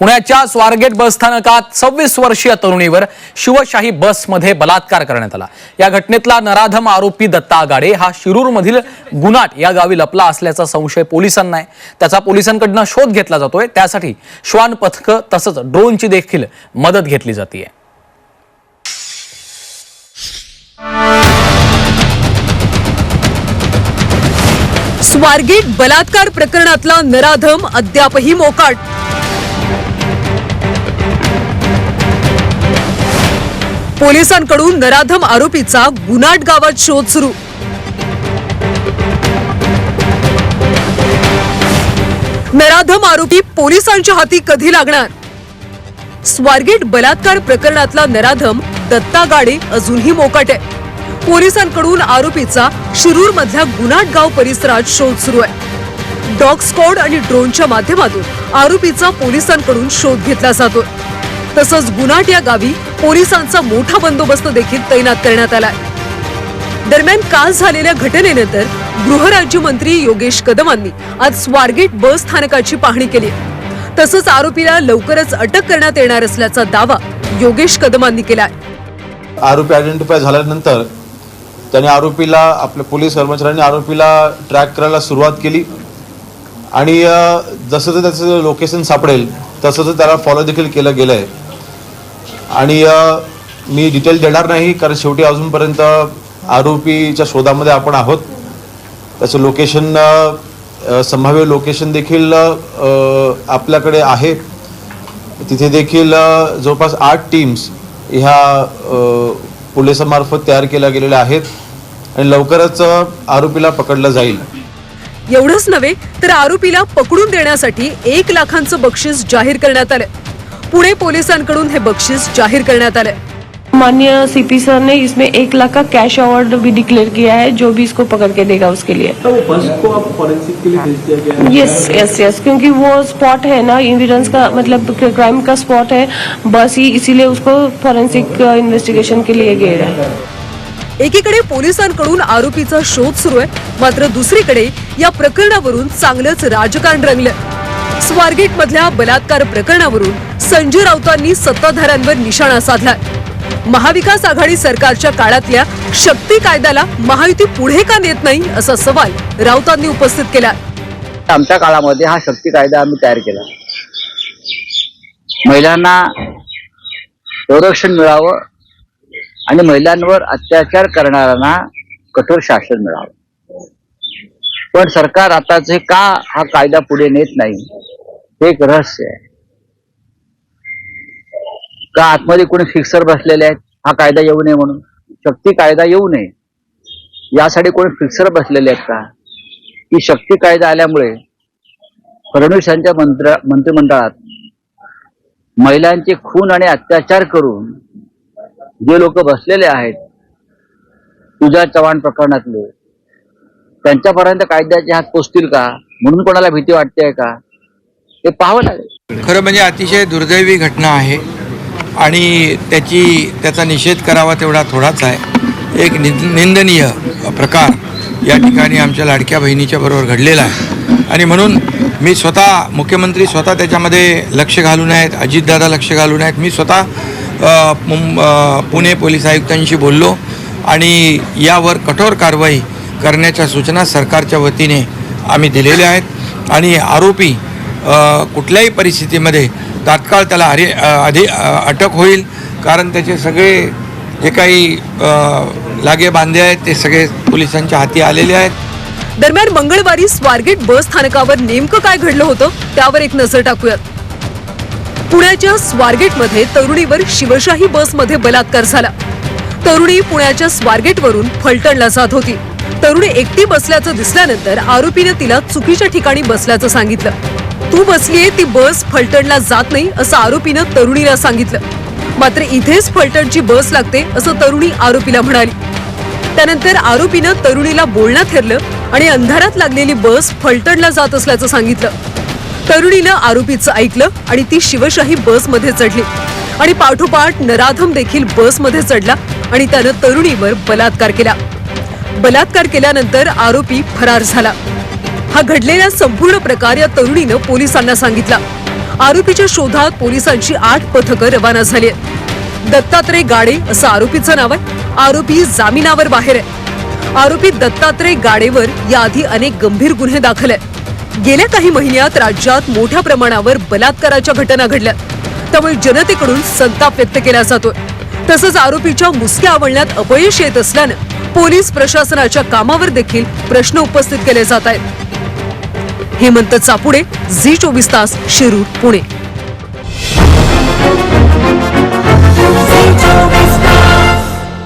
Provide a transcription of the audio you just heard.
पुण्याच्या स्वारगेट बस स्थानकात सव्वीस वर्षीय तरुणीवर शिवशाही बसमध्ये बलात्कार करण्यात आला. या घटनेतला नराधम आरोपी दत्ता आगाडे हा शिरूरमधील गुनाट या गावी लपला असल्याचा संशय पोलिसांना आहे. त्याचा पोलिसांकडनं शोध घेतला जातोय. त्यासाठी श्वान पथकं तसंच ड्रोनची देखील मदत घेतली जाते स्वारगेट बलात्कार प्रकरणातला नराधम अद्यापही मोकाट पोलिसांकडून नराधम आरोपीचा गुनाट गावात शोध सुरू. नराधम आरोपी पोलिसांच्या हाती कधी लागणार? स्वारगेट बलात्कार प्रकरणातला नराधम दत्ता गाडे अजूनही मोकाट आहे. पोलिसांकडून आरोपीचा शिरूर मधल्या गुनाट गाव परिसरात शोध सुरू आहे. डॉग स्कॉड आणि ड्रोनच्या माध्यमातून आरोपीचा पोलिसांकडून शोध घेतला जातोय. तसंच गुनाट या गावी पोलिसांचा मोठा बंदोबस्त देखील तैनात करण्यात आला दरम्यान काल झालेल्या घटनेनंतर गृहराज्यमंत्री योगेश कदमांनी आज स्वारगेट बस स्थानकाची पाहणी केली तसंच आरोपीला लवकरच अटक करण्यात येणार असल्याचा दावा योगेश कदमांनी केला आरोपी आयडेंटिफाय झाल्यानंतर त्याने आरोपीला आपल्या पोलीस कर्मचाऱ्यांनी आरोपीला ट्रॅक करायला सुरुवात केली. आणि जसं जसं त्याचं लोकेशन सापडेल तसं तसं त्याला फॉलो देखील केलं गेलं आहे आणि मी डिटेल देणार नाही कारण शेवटी अजूनपर्यंत आरोपीच्या शोधामध्ये आपण आहोत. त्याचं लोकेशन संभाव्य लोकेशन देखील आपल्याकडे आहे. तिथे देखील जवळपास आठ टीम्स ह्या पोलिसामार्फत तयार केल्या गेलेल्या आहेत आणि लवकरच आरोपीला पकडलं जाईल. एवढंच नव्हे तर आरोपीला पकडून देण्यासाठी एक लाखांचं बक्षीस जाहीर करण्यात आलं. पुणे पोलिसांकडून हे बक्षीस जाहीर करण्यात आलंय. माननीय सीपी सर ने इसमें एक लाख का कैश अवार्ड भी डिक्लेयर किया है जो भी इसको पकड़ के देगा उसके लिए। तो वो बस को आप फॉरेंसिक के लिए भेज दिया गया है? यस यस यस क्योंकि वो स्पॉट है ना एविडेंस का मतलब क्राइम का स्पॉट है बस ही इसीलिए उसको फॉरेंसिक इन्वेस्टिगेशन के लिए गए है। एकीकडे पोलिसांकडून आरोपीचा शोध सुरू आहे मात्र दुसरीकडे या प्रकरणावरून चांगलंच राजकारण रंगलं स्वारगेट मधल्या बलात्कार प्रकरणावरून संजय राऊतांनी सत्ताधाऱ्यांवर निशाणा साधलाय. महाविकास आघाडी सरकारच्या काळातल्या शक्ती कायद्याला महायुती पुढे का नेत नाही असा सवाल राऊतांनी उपस्थित केला आमच्या काळामध्ये हा शक्ती कायदा आम्ही तयार केला. महिलांना संरक्षण मिळावं आणि महिलांवर अत्याचार करणाऱ्यांना कठोर शासन मिळावं. पण सरकार आताचे का हा कायदा पुढे नेत नाही? हे एक रहस्य आहे. का आतमध्ये कोणी फिक्सर बसलेले आहेत? हा कायदा येऊ नये म्हणून. शक्ती कायदा येऊ नये. यासाठी कोणी फिक्सर बसलेले आहेत का? की शक्ती कायदा आल्यामुळे फडणवीस यांच्या मंत्र मंत्रिमंडळात महिलांचे खून आणि अत्याचार करून जे लोक बसलेले आहेत पूजा चव्हाण प्रकरणातले त्यांच्यापर्यंत कायद्याचे हात पोचतील का? म्हणून कोणाला भीती वाटते का? ते पाहावं लागेल. खरं म्हणजे अतिशय दुर्दैवी घटना आहे आणि त्याची त्याचा निषेध करावा तेवढा थोडाच आहे. एक निंद निंदनीय प्रकार या ठिकाणी आमच्या लाडक्या बहिणीच्या बरोबर घडलेला आहे. आणि म्हणून मी स्वतः मुख्यमंत्री स्वतः त्याच्यामध्ये लक्ष घालून आहेत अजितदादा लक्ष घालून आहेत. मी स्वतः मुं पुणे पोलीस आयुक्तांशी बोललो आणि यावर कठोर कारवाई करण्याच्या सूचना सरकारच्या वतीने आम्ही दिलेल्या आहेत. आणि आरोपी कुठल्याही परिस्थितीमध्ये तात्काळ त्याला अरे आधी अटक होईल. कारण त्याचे सगळे जे काही लागे बांधे आहेत ते सगळे पोलिसांच्या हाती आलेले आहेत. दरम्यान मंगळवारी स्वारगेट बस स्थानकावर नेमकं काय घडलं होतं त्यावर एक नजर टाकूयात. पुण्याच्या स्वारगेटमध्ये तरुणीवर शिवशाही बसमध्ये बलात्कार झाला. तरुणी पुण्याच्या स्वारगेटवरून फलटणला जात होती. तरुणी एकटी बसल्याचं दिसल्यानंतर आरोपीने तिला चुकीच्या ठिकाणी बसल्याचं सांगितलं. तू बसलीये ती बस फलटणला जात नाही असं आरोपीनं तरुणीला सांगितलं. मात्र इथेच फलटणची बस लागते असं तरुणी आरोपीला म्हणाली. त्यानंतर आरोपीनं तरुणीला बोलण्यात हेरलं आणि अंधारात लागलेली बस फलटणला जात असल्याचं सांगितलं. तरुणीनं आरोपीचं ऐकलं आणि ती शिवशाही बसमध्ये चढली. आणि पाठोपाठ नराधम देखील बसमध्ये चढला आणि त्यानं तरुणीवर बलात्कार केला. बलात्कार केल्यानंतर आरोपी फरार झाला. हा घडलेला संपूर्ण प्रकार या तरुणीनं पोलिसांना सांगितला. आरोपीच्या शोधात पोलिसांची आठ पथकं रवाना झाली आहेत. दत्तात्रय गाडे असं आरोपीचं नाव आहे. आरोपी जामिनावर बाहेर आहे. आरोपी दत्तात्रय गाडेवर याआधी अनेक गंभीर गुन्हे दाखल आहेत. गेल्या काही महिन्यात राज्यात मोठ्या प्रमाणावर बलात्काराच्या घटना घडल्या. त्यामुळे जनतेकडून संताप व्यक्त केला जातोय. तसंच आरोपीच्या मुसक्या आवळण्यात अपयश येत असल्यानं पोलीस प्रशासनाच्या कामावर देखील प्रश्न उपस्थित केले जात आहेत. हेमंत चापुडे झी चोवीस तास शिरूर पुणे.